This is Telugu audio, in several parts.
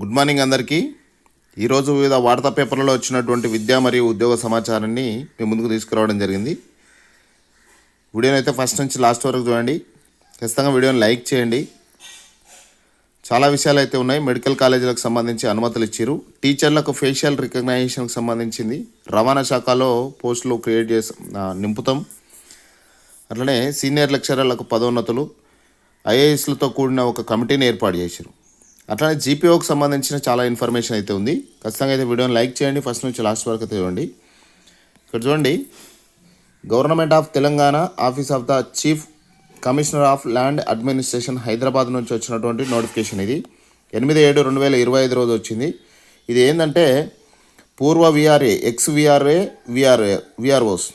గుడ్ మార్నింగ్ అందరికీ. ఈరోజు వివిధ వార్తా పేపర్లలో వచ్చినటువంటి విద్యా మరియు ఉద్యోగ సమాచారాన్ని మీ ముందుకు తీసుకురావడం జరిగింది. వీడియోని అయితే ఫస్ట్ నుంచి లాస్ట్ వరకు చూడండి. ఖచ్చితంగా వీడియోని లైక్ చేయండి. చాలా విషయాలు అయితే ఉన్నాయి. మెడికల్ కాలేజీలకు సంబంధించి అనుమతులు ఇచ్చారు టీచర్లకు ఫేషియల్ రికగ్నైజేషన్కి సంబంధించింది. రవాణా శాఖలో పోస్టులు క్రియేట్ చేసి నింపుతాం. అట్లనే సీనియర్ లెక్చరర్లకు పదోన్నతులు. ఐఏఎస్లతో కూడిన ఒక కమిటీని ఏర్పాటు చేశారు అట్లనే జీపీఓకి సంబంధించిన చాలా ఇన్ఫర్మేషన్ అయితే ఉంది. ఖచ్చితంగా అయితే వీడియోని లైక్ చేయండి. ఫస్ట్ నుంచి లాస్ట్ వరకు అయితే చూడండి. ఇక్కడ చూడండి. Government of Telangana office of the chief commissioner of land administration Hyderabad నుంచి వచ్చినటువంటి నోటిఫికేషన్ ఇది. ఎనిమిది ఏడు రెండు వేల ఇరవై ఐదు రోజు వచ్చింది. ఇది ఏంటంటే పూర్వ VRA ex VRA VRA VROs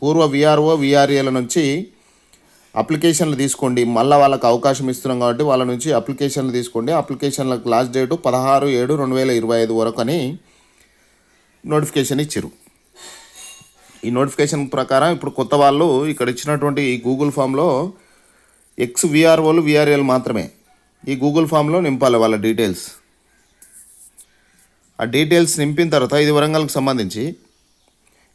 పూర్వ విఆర్ఓ విఆర్ఏల నుంచి అప్లికేషన్లు తీసుకోండి. మళ్ళీ వాళ్ళకి అవకాశం ఇస్తున్నాం కాబట్టి వాళ్ళ నుంచి అప్లికేషన్లు తీసుకోండి. అప్లికేషన్లకు లాస్ట్ డేటు పదహారు ఏడు రెండు వేల ఇరవై ఐదు వరకు అని నోటిఫికేషన్ ఇచ్చారు. ఈ నోటిఫికేషన్ ప్రకారం ఇప్పుడు కొత్త వాళ్ళు ఇక్కడ ఇచ్చినటువంటి ఈ గూగుల్ ఫామ్లో ఎక్స్ విఆర్ఓలు విఆర్ఎల్ మాత్రమే. ఈ గూగుల్ ఫామ్లో నింపాలి వాళ్ళ డీటెయిల్స్. ఆ డీటెయిల్స్ నింపిన తర్వాత ఇది వరంగల్కి సంబంధించి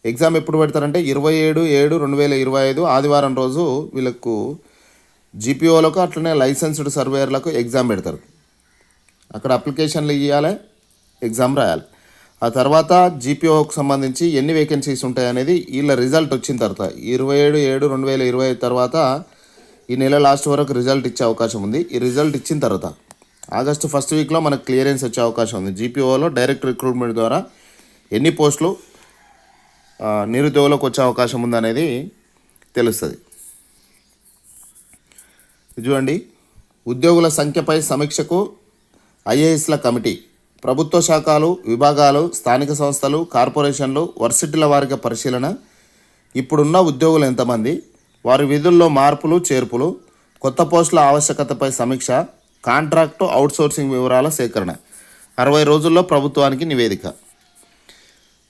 ఎగ్జామ్ ఎప్పుడు పెడతారంటే ఇరవై ఏడు ఏడు రెండు వేల ఇరవై ఐదు ఆదివారం రోజు వీళ్ళకు జీపీఓలకు అట్లనే లైసెన్స్డ్ సర్వేయర్లకు ఎగ్జామ్ పెడతారు. అక్కడ అప్లికేషన్లు ఇవ్వాలి ఎగ్జామ్ రాయాలి. ఆ తర్వాత జీపీఓకు సంబంధించి ఎన్ని వేకెన్సీస్ ఉంటాయి అనేది వీళ్ళ రిజల్ట్ వచ్చిన తర్వాత ఇరవై ఏడు ఏడు రెండు వేల ఇరవై ఐదు తర్వాత ఈ నెల లాస్ట్ వరకు రిజల్ట్ ఇచ్చే అవకాశం ఉంది. ఈ రిజల్ట్ ఇచ్చిన తర్వాత ఆగస్టు ఫస్ట్ వీక్లో మనకు క్లియరెన్స్ వచ్చే అవకాశం ఉంది. జీపీఓలో డైరెక్ట్ రిక్రూట్మెంట్ ద్వారా ఎన్ని పోస్టులు నిరుద్యోగులకు వచ్చే అవకాశం ఉందనేది తెలుస్తుంది. చూడండి ఉద్యోగుల సంఖ్యపై సమీక్షకు ఐఏఎస్ల కమిటీ ప్రభుత్వ శాఖలు విభాగాలు స్థానిక సంస్థలు కార్పొరేషన్లు వర్సిటీల వారిగా పరిశీలన. ఇప్పుడున్న ఉద్యోగులు ఎంతమంది? వారి విధుల్లో మార్పులు చేర్పులు కొత్త పోస్టుల ఆవశ్యకతపై సమీక్ష కాంట్రాక్టు అవుట్సోర్సింగ్ వివరాల సేకరణ. అరవై రోజుల్లో ప్రభుత్వానికి నివేదిక.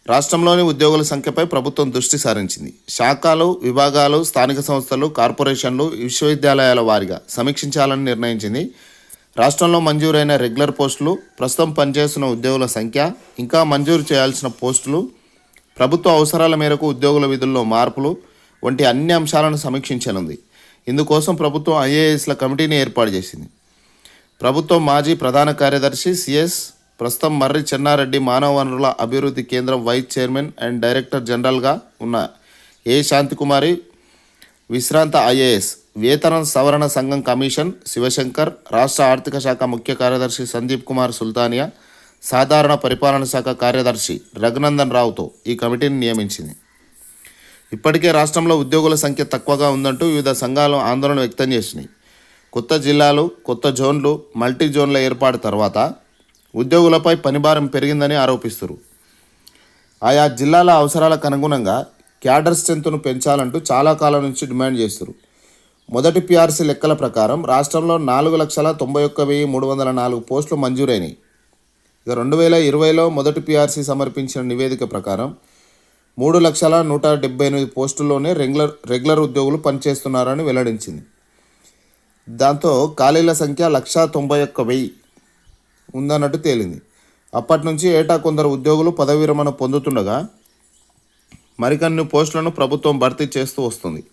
రాష్ట్రంలోని ఉద్యోగుల సంఖ్యపై ప్రభుత్వం దృష్టి సారించింది. శాఖలు విభాగాలు స్థానిక సంస్థలు కార్పొరేషన్లు విశ్వవిద్యాలయాల వారీగా సమీక్షించాలని నిర్ణయించింది. రాష్ట్రంలో మంజూరైన రెగ్యులర్ పోస్టులు ప్రస్తుతం పనిచేస్తున్న ఉద్యోగుల సంఖ్య ఇంకా మంజూరు చేయాల్సిన పోస్టులు ప్రభుత్వ అవసరాల మేరకు ఉద్యోగుల విధుల్లో మార్పులు వంటి అన్ని అంశాలను సమీక్షించనుంది. ఇందుకోసం ప్రభుత్వం ఐఏఎస్ల కమిటీని ఏర్పాటు చేసింది. ప్రభుత్వం మాజీ ప్రధాన కార్యదర్శి సిఎస్ ప్రస్తుతం మర్రి చెన్నారెడ్డి మానవ వనరుల అభివృద్ధి కేంద్రం వైస్ చైర్మన్ అండ్ డైరెక్టర్ జనరల్గా ఉన్న ఏ శాంతికుమారి విశ్రాంత ఐఏఎస్ వేతన సవరణ సంఘం కమిషన్ శివశంకర్ రాష్ట్ర ఆర్థిక శాఖ ముఖ్య కార్యదర్శి సందీప్ కుమార్ సుల్తానియా సాధారణ పరిపాలన శాఖ కార్యదర్శి రఘునందన్ రావుతో ఈ కమిటీని నియమించింది. ఇప్పటికే రాష్ట్రంలో ఉద్యోగుల సంఖ్య తక్కువగా ఉందంటూ వివిధ సంఘాలు ఆందోళన వ్యక్తం చేసినాయి. కొత్త జిల్లాలు కొత్త జోన్లు మల్టీ జోన్ల ఏర్పాటు తర్వాత ఉద్యోగులపై పనిభారం పెరిగిందని ఆరోపిస్తారు. ఆయా జిల్లాల అవసరాలకు అనుగుణంగా క్యాడర్ స్ట్రెంత్ను పెంచాలంటూ చాలా కాలం నుంచి డిమాండ్ చేస్తారు. మొదటి పిఆర్సీ లెక్కల ప్రకారం రాష్ట్రంలో నాలుగు లక్షల తొంభై ఒక్క వెయ్యి మూడు వందల నాలుగు పోస్టులు మంజూరైనాయి. ఇక రెండు వేల ఇరవైలో మొదటి పిఆర్సీ సమర్పించిన నివేదిక ప్రకారం మూడు లక్షల నూట డెబ్బై ఎనిమిది పోస్టుల్లోనే రెగ్యులర్ రెగ్యులర్ ఉద్యోగులు పనిచేస్తున్నారని వెల్లడించింది. దాంతో ఖాళీల సంఖ్య లక్షా తొంభై ఒక్క వెయ్యి ఉందన్నట్టు తేలింది. అప్పటి నుంచి ఏటా కొందరు ఉద్యోగులు పదవి విరమణ పొందుతుండగా మరికొన్ని పోస్టులను ప్రభుత్వం భర్తీ చేస్తూ వస్తుంది.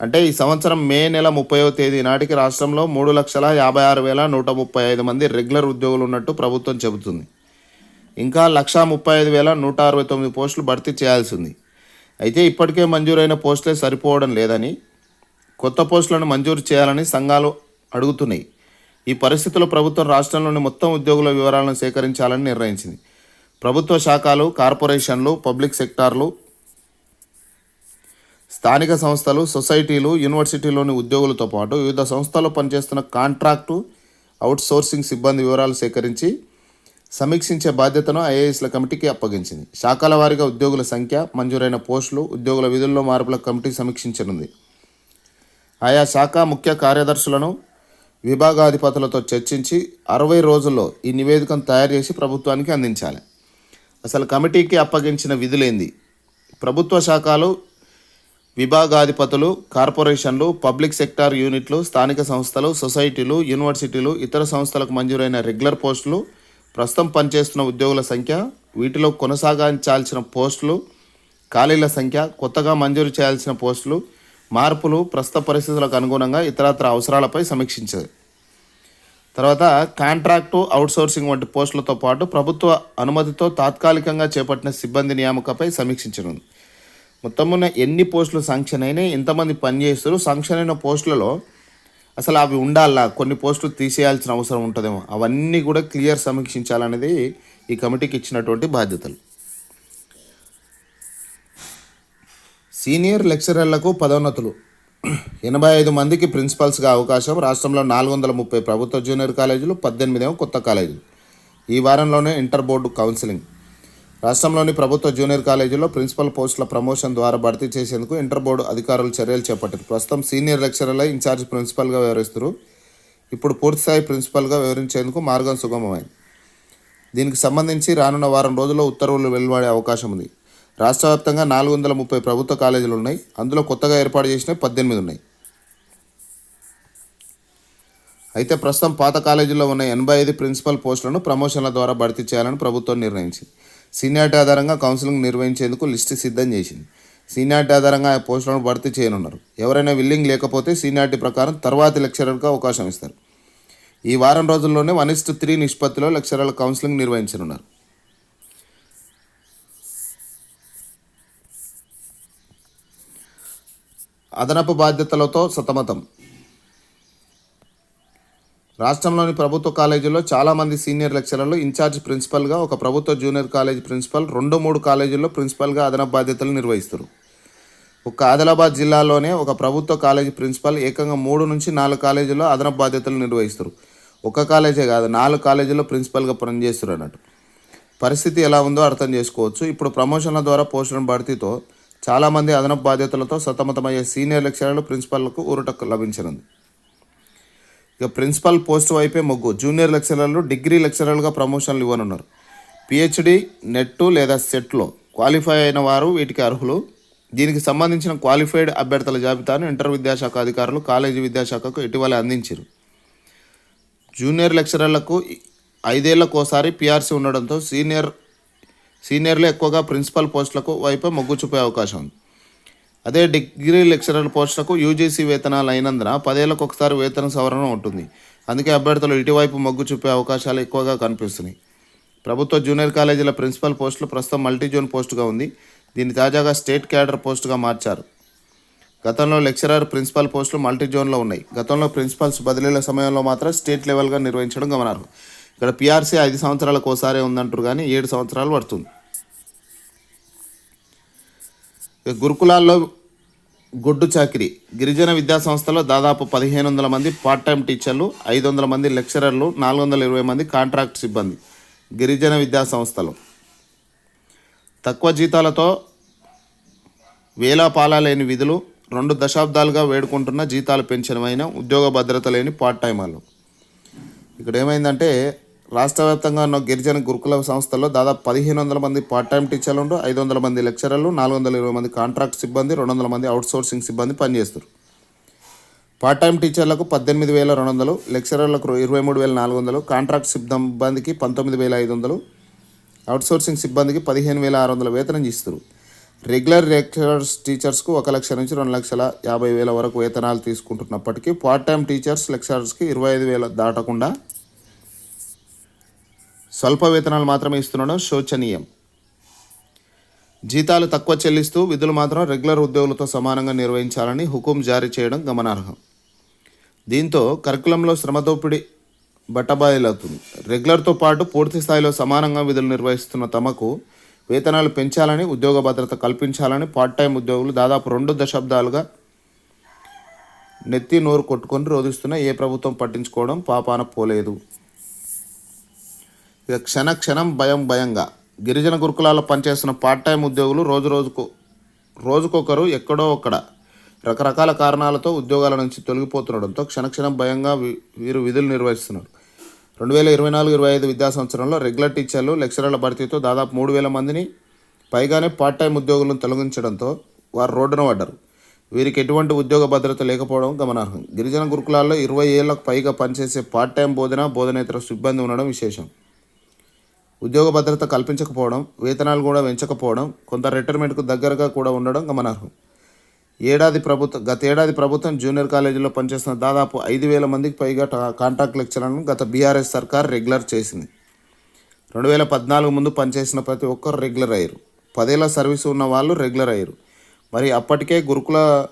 అంటే ఈ సంవత్సరం మే నెల ముప్పైవ తేదీ నాటికి రాష్ట్రంలో మూడు లక్షల యాభై ఆరు వేల నూట ముప్పై ఐదు మంది రెగ్యులర్ ఉద్యోగులు ఉన్నట్టు ప్రభుత్వం చెబుతుంది. ఇంకా లక్షా ముప్పై ఐదు వేల నూట అరవై తొమ్మిది పోస్టులు భర్తీ చేయాల్సింది. అయితే ఇప్పటికే మంజూరైన పోస్టులే సరిపోవడం లేదని కొత్త పోస్టులను మంజూరు చేయాలని సంఘాలు అడుగుతున్నాయి. ఈ పరిస్థితుల్లో ప్రభుత్వం రాష్ట్రంలోని మొత్తం ఉద్యోగుల వివరాలను సేకరించాలని నిర్ణయించింది. ప్రభుత్వ శాఖలు కార్పొరేషన్లు పబ్లిక్ సెక్టార్లు స్థానిక సంస్థలు సొసైటీలు యూనివర్సిటీలోని ఉద్యోగులతో పాటు వివిధ సంస్థల్లో పనిచేస్తున్న కాంట్రాక్టు అవుట్సోర్సింగ్ సిబ్బంది వివరాలు సేకరించి సమీక్షించే బాధ్యతను ఐఏఎస్ల కమిటీకి అప్పగించింది. శాఖల వారీగా ఉద్యోగుల సంఖ్య మంజూరైన పోస్టులు ఉద్యోగుల విధుల్లో మార్పుల కమిటీ సమీక్షించనుంది. ఆయా శాఖ ముఖ్య కార్యదర్శులను విభాగాధిపతులతో చర్చించి అరవై రోజుల్లో ఈ నివేదికను తయారు చేసి ప్రభుత్వానికి అందించాలి. అసలు కమిటీకి అప్పగించిన విధులేంది? ప్రభుత్వ శాఖలు విభాగాధిపతులు కార్పొరేషన్లు పబ్లిక్ సెక్టార్ యూనిట్లు స్థానిక సంస్థలు సొసైటీలు యూనివర్సిటీలు ఇతర సంస్థలకు మంజూరైన రెగ్యులర్ పోస్టులు ప్రస్తుతం పనిచేస్తున్న ఉద్యోగుల సంఖ్య వీటిలో కొనసాగించాల్సిన పోస్టులు ఖాళీల సంఖ్య కొత్తగా మంజూరు చేయాల్సిన పోస్టులు మార్పులు ప్రస్తుత పరిస్థితులకు అనుగుణంగా ఇతరత్ర అవసరాలపై సమీక్షించారు తర్వాత కాంట్రాక్టు అవుట్సోర్సింగ్ వంటి పోస్టులతో పాటు ప్రభుత్వ అనుమతితో తాత్కాలికంగా చేపట్టిన సిబ్బంది నియామకపై సమీక్షించనుంది. మొత్తమున్న ఎన్ని పోస్టులు శాంక్షన్ అయినాయి ఎంతమంది పనిచేస్తారు శాంక్షన్ అయిన పోస్టులలో అసలు అవి ఉండాలా? కొన్ని పోస్టులు తీసేయాల్సిన అవసరం ఉంటుందేమో? అవన్నీ కూడా క్లియర్ సమీక్షించాలనేది ఈ కమిటీకి ఇచ్చినటువంటి బాధ్యతలు. సీనియర్ లెక్చరర్లకు పదోన్నతులు. ఎనభై ఐదు మందికి ప్రిన్సిపల్స్గా అవకాశం. రాష్ట్రంలో నాలుగు వందల ముప్పై ప్రభుత్వ జూనియర్ కాలేజీలు పద్దెనిమిదేమో కొత్త కాలేజీలు. ఈ వారంలోనే ఇంటర్ బోర్డు కౌన్సిలింగ్. రాష్ట్రంలోని ప్రభుత్వ జూనియర్ కాలేజీలో ప్రిన్సిపల్ పోస్టుల ప్రమోషన్ ద్వారా భర్తీ చేసేందుకు ఇంటర్ బోర్డు అధికారులు చర్యలు చేపట్టారు ప్రస్తుతం సీనియర్ లెక్చరర్లే ఇన్ఛార్జ్ ప్రిన్సిపల్గా వ్యవహరిస్తారు ఇప్పుడు పూర్తిస్థాయి ప్రిన్సిపల్గా వ్యవహరించేందుకు మార్గం సుగమమైంది. దీనికి సంబంధించి రానున్న వారం రోజుల్లో ఉత్తర్వులు వెలువడే అవకాశం ఉంది. రాష్ట్ర వ్యాప్తంగా నాలుగు వందల ముప్పై ప్రభుత్వ కాలేజీలు ఉన్నాయి. అందులో కొత్తగా ఏర్పాటు చేసిన పద్దెనిమిది ఉన్నాయి. అయితే ప్రస్తుతం పాత కాలేజీల్లో ఉన్న ఎనభై ఐదు ప్రిన్సిపల్ పోస్టులను ప్రమోషన్ల ద్వారా భర్తీ చేయాలని ప్రభుత్వం నిర్ణయించింది. సీనియారిటీ ఆధారంగా కౌన్సిలింగ్ నిర్వహించేందుకు లిస్టు సిద్ధం చేసింది. సీనియారిటీ ఆధారంగా ఆ పోస్టులను భర్తీ చేయనున్నారు. ఎవరైనా విల్లింగ్ లేకపోతే సీనియారిటీ ప్రకారం తర్వాతి లెక్చరర్గా అవకాశం ఇస్తారు. ఈ వారం రోజుల్లోనే వన్ ఇస్ట్ త్రీ నిష్పత్తిలో లెక్చరర్ల కౌన్సిలింగ్ నిర్వహించనున్నారు. అదనపు బాధ్యతలతో సతమతం. రాష్ట్రంలోని ప్రభుత్వ కాలేజీల్లో చాలామంది సీనియర్ లెక్చరర్లు ఇన్ఛార్జ్ ప్రిన్సిపల్గా ఒక ప్రభుత్వ జూనియర్ కాలేజ్ ప్రిన్సిపల్ రెండు మూడు కాలేజీల్లో ప్రిన్సిపల్గా అదనపు బాధ్యతలు నిర్వహిస్తారు. ఒక ఆదిలాబాద్ జిల్లాలోనే ఒక ప్రభుత్వ కాలేజీ ప్రిన్సిపల్ ఏకంగా మూడు నుంచి నాలుగు కాలేజీల్లో అదనపు బాధ్యతలు నిర్వహిస్తారు. ఒక కాలేజే కాదు నాలుగు కాలేజీల్లో ప్రిన్సిపల్గా పనిచేస్తారు అన్నట్టు. పరిస్థితి ఎలా ఉందో అర్థం చేసుకోవచ్చు. ఇప్పుడు ప్రమోషన్ల ద్వారా పోషణ భర్తీతో చాలామంది అదనపు బాధ్యతలతో సతమతమయ్యే సీనియర్ లెక్చరర్లు ప్రిన్సిపల్లకు ఊరట లభించనుంది. ఇక ప్రిన్సిపల్ పోస్ట్ వైపే మొగ్గు. జూనియర్ లెక్చరర్లు డిగ్రీ లెక్చరర్లుగా ప్రమోషన్లు ఇవ్వనున్నారు. పిహెచ్డి నెట్ లేదా సెట్లో క్వాలిఫై అయిన వారు వీటికి అర్హులు. దీనికి సంబంధించిన క్వాలిఫైడ్ అభ్యర్థుల జాబితాను ఇంటర్ విద్యాశాఖ అధికారులు కాలేజీ విద్యాశాఖకు ఇటీవల అందించారు జూనియర్ లెక్చరర్లకు ఐదేళ్ళకోసారి పీఆర్సీ పిఆర్సీ ఉండడంతో సీనియర్ సీనియర్లు ఎక్కువగా ప్రిన్సిపల్ పోస్టులకు వైపే మొగ్గు చూపే అవకాశం ఉంది. అదే డిగ్రీ లెక్చరర్ పోస్టులకు యూజీసీ వేతనాలు అయినందున పదేళ్ళకు ఒకసారి వేతన సవరణ ఉంటుంది. అందుకే అభ్యర్థులు ఇటువైపు మొగ్గు చూపే అవకాశాలు ఎక్కువగా కనిపిస్తున్నాయి. ప్రభుత్వ జూనియర్ కాలేజీల ప్రిన్సిపల్ పోస్టులు ప్రస్తుతం మల్టీ జోన్ పోస్టుగా ఉంది. దీన్ని తాజాగా స్టేట్ క్యాడర్ పోస్టుగా మార్చారు. గతంలో లెక్చరర్ ప్రిన్సిపల్ పోస్టులు మల్టీ జోన్లో ఉన్నాయి. గతంలో ప్రిన్సిపల్స్ బదిలీల సమయంలో మాత్రం స్టేట్ లెవెల్గా నిర్వహించడం గమనార్హం. ఇక్కడ పిఆర్సీ ఐదు సంవత్సరాలకు ఒకసారి ఉందంటారు కానీ ఏడు సంవత్సరాలు పడుతుంది. గురుకులాల్లో గొడ్డు చాకిరి. గిరిజన విద్యా సంస్థలో దాదాపు పదిహేను వందల మంది పార్ట్ టైం టీచర్లు ఐదు వందల మంది లెక్చరర్లు నాలుగు వందల ఇరవై మంది కాంట్రాక్ట్ సిబ్బంది గిరిజన విద్యా సంస్థలు. తక్కువ జీతాలతో వేలా పాల లేని విధులు రెండు దశాబ్దాలుగా వేడుకుంటున్న జీతాలు పెంచడమైన ఉద్యోగ భద్రత లేని పార్ట్ టైమర్లు ఇక్కడ ఏమైందంటే రాష్ట్ర వ్యాప్తంగా ఉన్న గిరిజన గురుకుల సంస్థల్లో దాదాపు పదిహేను వందల మంది పార్ట్ టైం టీచర్లు ఉండు ఐదు వందల మంది లెక్చరర్లు నాలుగు వందల ఇరవై మంది కాంట్రాక్ట్ సిబ్బంది రెండు వందల మంది అవుట్సోర్సింగ్ సిబ్బంది పనిచేస్తారు. పార్ట్ టైం టీచర్లకు పద్దెనిమిది వేల రెండు వందలు లెక్చరర్లకు ఇరవై మూడు వేల నాలుగు వందలు కాంట్రాక్ట్ సిబ్బందికి పంతొమ్మిది వేల ఐదు వందలు అవుట్సోర్సింగ్ సిబ్బందికి పదిహేను వేల ఆరు వందల వేతనం ఇస్తారు. రెగ్యులర్ లెక్చరర్స్ టీచర్స్కు ఒక లక్ష నుంచి రెండు లక్షల యాభై వేల వరకు వేతనాలు తీసుకుంటున్నప్పటికీ పార్ట్ టైం టీచర్స్ లెక్చరర్స్కి ఇరవై ఐదు వేల దాటకుండా స్వల్ప వేతనాలు మాత్రమే ఇస్తుండడం శోచనీయం. జీతాలు తక్కువ చెల్లిస్తూ విధులు మాత్రం రెగ్యులర్ ఉద్యోగులతో సమానంగా నిర్వహించాలని హుకుం జారీ చేయడం గమనార్హం. దీంతో కరికులంలో శ్రమ దోపిడీ బట్టబాయిలవుతుంది. రెగ్యులర్తో పాటు పూర్తి స్థాయిలో సమానంగా విధులు నిర్వహిస్తున్న తమకు వేతనాలు పెంచాలని ఉద్యోగ భద్రత కల్పించాలని పార్ట్ టైం ఉద్యోగులు దాదాపు రెండు దశాబ్దాలుగా నెత్తి నోరు కొట్టుకొని రోధిస్తున్న ఏ ప్రభుత్వం పట్టించుకోవడం పాపాన పోలేదు. ఇక క్షణ క్షణం భయం భయంగా గిరిజన గురుకులాల్లో పనిచేస్తున్న పార్ట్ టైం ఉద్యోగులు రోజు రోజుకు రోజుకొకరు ఎక్కడో ఒక్కడ రకరకాల కారణాలతో ఉద్యోగాల నుంచి తొలగిపోతుండడంతో క్షణక్షణం భయంగా వీ- వీరు విధులు నిర్వహిస్తున్నారు. రెండు వేల ఇరవై నాలుగు ఇరవై ఐదు విద్యా సంవత్సరంలో రెగ్యులర్ టీచర్లు లెక్చరర్ల భర్తీతో దాదాపు మూడు వేల మందిని పైగానే పార్ట్ టైం ఉద్యోగులను తొలగించడంతో వారు రోడ్డున పడ్డారు. వీరికి ఎటువంటి ఉద్యోగ భద్రత లేకపోవడం గమనార్హం. గిరిజన గురుకులాల్లో ఇరవై ఏళ్ళకు పైగా పనిచేసే పార్ట్ టైం బోధన బోధనేతర సిబ్బంది ఉండడం విశేషం. ఉద్యోగ భద్రత కల్పించకపోవడం వేతనాలు కూడా పెంచకపోవడం కొంత రిటైర్మెంట్కు దగ్గరగా కూడా ఉండడం గమనార్హం. ఏడాది ప్రభుత్వం గత ఏడాది ప్రభుత్వం జూనియర్ కాలేజీలో పనిచేస్తున్న దాదాపు ఐదు వేల మందికి పైగా కాంట్రాక్ట్ లెక్చరర్లను గత బీఆర్ఎస్ సర్కార్ రెగ్యులర్ చేసింది. రెండు వేల పద్నాలుగు ముందు పనిచేసిన ప్రతి ఒక్కరు రెగ్యులర్ అయ్యారు. పదేళ్ళ సర్వీస్ ఉన్న వాళ్ళు రెగ్యులర్ అయ్యారు. మరి అప్పటికే గురుకుల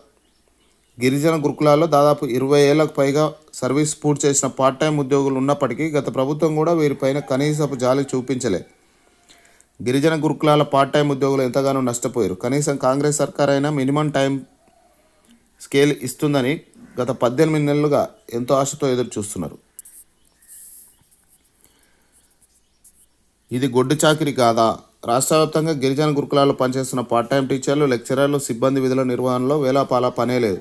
గిరిజన గురుకులాల్లో దాదాపు ఇరవై ఏళ్ళకు పైగా సర్వీస్ పూర్తి చేసిన పార్ట్ టైం ఉద్యోగులు ఉన్నప్పటికీ గత ప్రభుత్వం కూడా వీరిపైన కనీసపు జాలి చూపించలే. గిరిజన గురుకులాల పార్ట్ టైం ఉద్యోగులు ఎంతగానో నష్టపోయారు. కనీసం కాంగ్రెస్ సర్కార్ అయినా మినిమం టైం స్కేల్ ఇస్తుందని గత పద్దెనిమిది నెలలుగా ఎంతో ఆశతో ఎదురు చూస్తున్నారు ఇది గొడ్డు చాకిరి కాదా? రాష్ట్ర వ్యాప్తంగా గిరిజన గురుకులాల్లో పనిచేస్తున్న పార్ట్ టైం టీచర్లు లెక్చరర్లు సిబ్బంది విధుల నిర్వహణలో వేలాపాల పనే లేదు.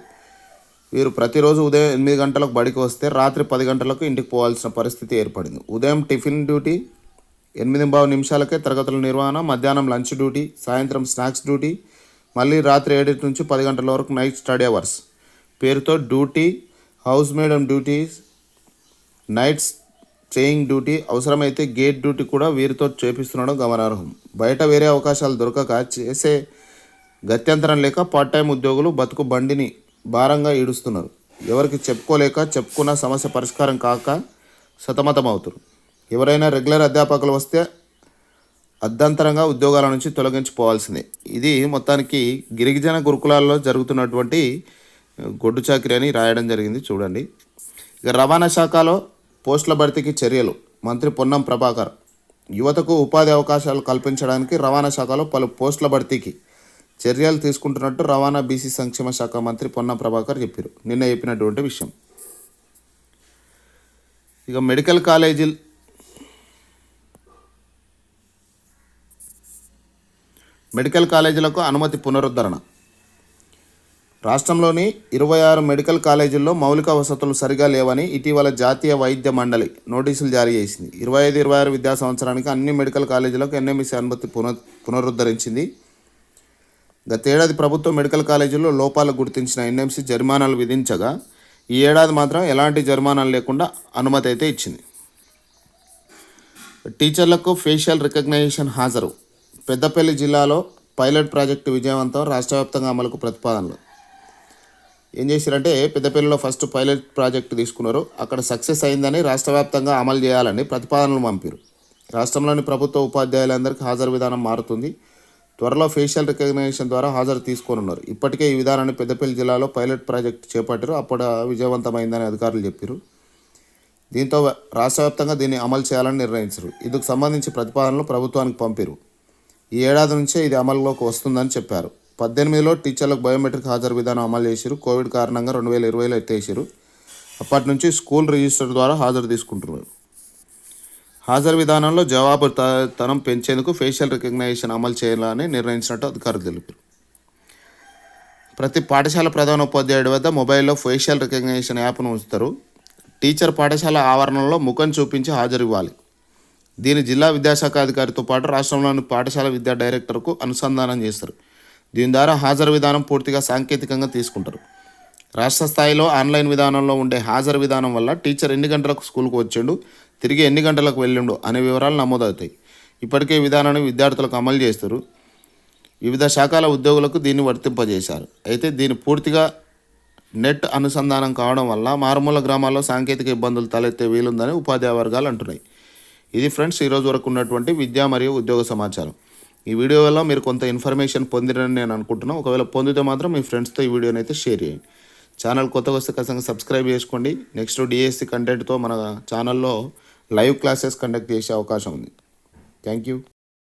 వీరు ప్రతిరోజు ఉదయం ఎనిమిది గంటలకు బడికి వస్తే రాత్రి పది గంటలకు ఇంటికి పోవాల్సిన పరిస్థితి ఏర్పడింది. ఉదయం టిఫిన్ డ్యూటీ ఎనిమిది బావు నిమిషాలకే తరగతుల నిర్వహణ మధ్యాహ్నం లంచ్ డ్యూటీ సాయంత్రం స్నాక్స్ డ్యూటీ మళ్ళీ రాత్రి ఏడింటి నుంచి పది గంటల వరకు నైట్ స్టడీ అవర్స్. పేరుతో duty house madam duties nights చేయింగ్ duty అవసరమైతే గేట్ డ్యూటీ కూడా వీరితో చేపిస్తుండడం గమనార్హం. బయట వేరే అవకాశాలు దొరకక చేసే గత్యంతరం లేక పార్ట్ టైం ఉద్యోగులు బతుకు బండిని భారంగా ఈడుస్తున్నారు ఎవరికి చెప్పుకోలేక చెప్పుకున్న సమస్య పరిష్కారం కాక సతమతమవుతారు. ఎవరైనా రెగ్యులర్ అధ్యాపకులు వస్తే అర్ధంతరంగా ఉద్యోగాల నుంచి తొలగించిపోవాల్సిందే ఇది మొత్తానికి గిరిజన గురుకులాల్లో జరుగుతున్నటువంటి గొడ్డు చాకరీ అని రాయడం జరిగింది చూడండి. ఇక రవాణా శాఖలో పోస్టుల భర్తీకి చర్యలు. మంత్రి పొన్నం ప్రభాకర్ యువతకు ఉపాధి అవకాశాలు కల్పించడానికి రవాణా శాఖలో పలు పోస్టుల భర్తీకి చర్యలు తీసుకుంటున్నట్టు రవాణా బీసీ సంక్షేమ శాఖ మంత్రి పొన్న ప్రభాకర్ చెప్పారు. నిన్న చెప్పినటువంటి విషయం. ఇక మెడికల్ కాలేజీ మెడికల్ కాలేజీలకు అనుమతి పునరుద్ధరణ. రాష్ట్రంలోని ఇరవై ఆరు మెడికల్ కాలేజీల్లో మౌలిక వసతులు సరిగా లేవని ఇటీవల జాతీయ వైద్య మండలి నోటీసులు జారీ చేసింది. ఇరవై ఐదు ఇరవై ఆరు విద్యా సంవత్సరానికి అన్ని మెడికల్ కాలేజీలకు ఎన్ఎంఈసీ అనుమతి పునః పునరుద్ధరించింది. గతేడాది ప్రభుత్వ మెడికల్ కాలేజీలో లోపాలు గుర్తించిన ఎన్ఎంసీ జరిమానాలు విధించగా ఈ ఏడాది మాత్రం ఎలాంటి జరిమానాలు లేకుండా అనుమతి అయితే ఇచ్చింది. టీచర్లకు ఫేషియల్ రికగ్నైజేషన్ హాజరు. పెద్దపల్లి జిల్లాలో పైలట్ ప్రాజెక్టు విజయవంతం రాష్ట్ర వ్యాప్తంగా అమలుకు ప్రతిపాదనలు. ఏం చేశారంటే పెద్దపల్లిలో ఫస్ట్ పైలట్ ప్రాజెక్టు తీసుకున్నారు. అక్కడ సక్సెస్ అయిందని రాష్ట్ర వ్యాప్తంగా అమలు చేయాలని ప్రతిపాదనలు పంపారు. రాష్ట్రంలోని ప్రభుత్వ ఉపాధ్యాయులందరికీ హాజరు విధానం మారుతుంది. త్వరలో ఫేషియల్ రికగ్నిషన్ ద్వారా హాజరు తీసుకోనున్నారు. ఇప్పటికే ఈ విధానాన్ని పెద్దపల్లి జిల్లాలో పైలట్ ప్రాజెక్ట్ చేపట్టారు. అప్పుడు విజయవంతమైందని అధికారులు చెప్పారు. దీంతో రాష్ట్ర వ్యాప్తంగా దీన్ని అమలు చేయాలని నిర్ణయించారు. ఇందుకు సంబంధించి ప్రతిపాదనలు ప్రభుత్వానికి పంపారు. ఈ ఏడాది నుంచే ఇది అమలులోకి వస్తుందని చెప్పారు. పద్దెనిమిదిలో టీచర్లకు బయోమెట్రిక్ హాజరు విధానం అమలు చేశారు. కోవిడ్ కారణంగా రెండు వేల ఇరవైలో ఎత్తేసారు. అప్పటి నుంచి స్కూల్ రిజిస్టర్ ద్వారా హాజరు తీసుకుంటున్నారు. హాజరు విధానంలో జవాబు తనం పెంచేందుకు ఫేషియల్ రికగ్నైజేషన్ అమలు చేయాలని నిర్ణయించినట్టు అధికారులు తెలిపారు. ప్రతి పాఠశాల ప్రధాన ఉపాధ్యాయుడి వద్ద మొబైల్లో ఫేషియల్ రికగ్నైజేషన్ యాప్ను ఉంచుతారు. టీచర్ పాఠశాల ఆవరణలో ముఖం చూపించి హాజరు ఇవ్వాలి దీని జిల్లా విద్యాశాఖ అధికారితో పాటు రాష్ట్రంలోని పాఠశాల విద్యా డైరెక్టర్కు అనుసంధానం చేస్తారు. దీని ద్వారా హాజరు విధానం పూర్తిగా సాంకేతికంగా తీసుకుంటారు. రాష్ట్ర స్థాయిలో ఆన్లైన్ విధానంలో ఉండే హాజరు విధానం వల్ల టీచర్ ఎన్ని గంటలకు స్కూల్కు వచ్చిండు తిరిగి ఎన్ని గంటలకు వెళ్ళిండు అనే వివరాలు నమోదవుతాయి. ఇప్పటికే విధానాన్ని విద్యార్థులకు అమలు చేస్తారు. వివిధ శాఖల ఉద్యోగులకు దీన్ని వర్తింపజేశారు. అయితే దీని పూర్తిగా నెట్ అనుసంధానం కావడం వల్ల మారుమూల గ్రామాల్లో సాంకేతిక ఇబ్బందులు తలెత్తే వీలుందని ఉపాధ్యాయ వర్గాలు అంటున్నాయి. ఇది ఫ్రెండ్స్ ఈరోజు వరకు ఉన్నటువంటి విద్య మరియు ఉద్యోగ సమాచారం. ఈ వీడియో వల్ల మీరు కొంత ఇన్ఫర్మేషన్ పొందిరని నేను అనుకుంటున్నాను. ఒకవేళ పొందితే మాత్రం మీ ఫ్రెండ్స్తో ఈ వీడియోని అయితే షేర్ చేయండి. ఛానల్ కొత్తగా వస్తే ఖచ్చితంగా సబ్స్క్రైబ్ చేసుకోండి. నెక్స్ట్ డిఎస్సి కంటెంట్తో మన ఛానల్లో లైవ్ క్లాసెస్ కండక్ట్ చేసే అవకాశం ఉంది. Thank you.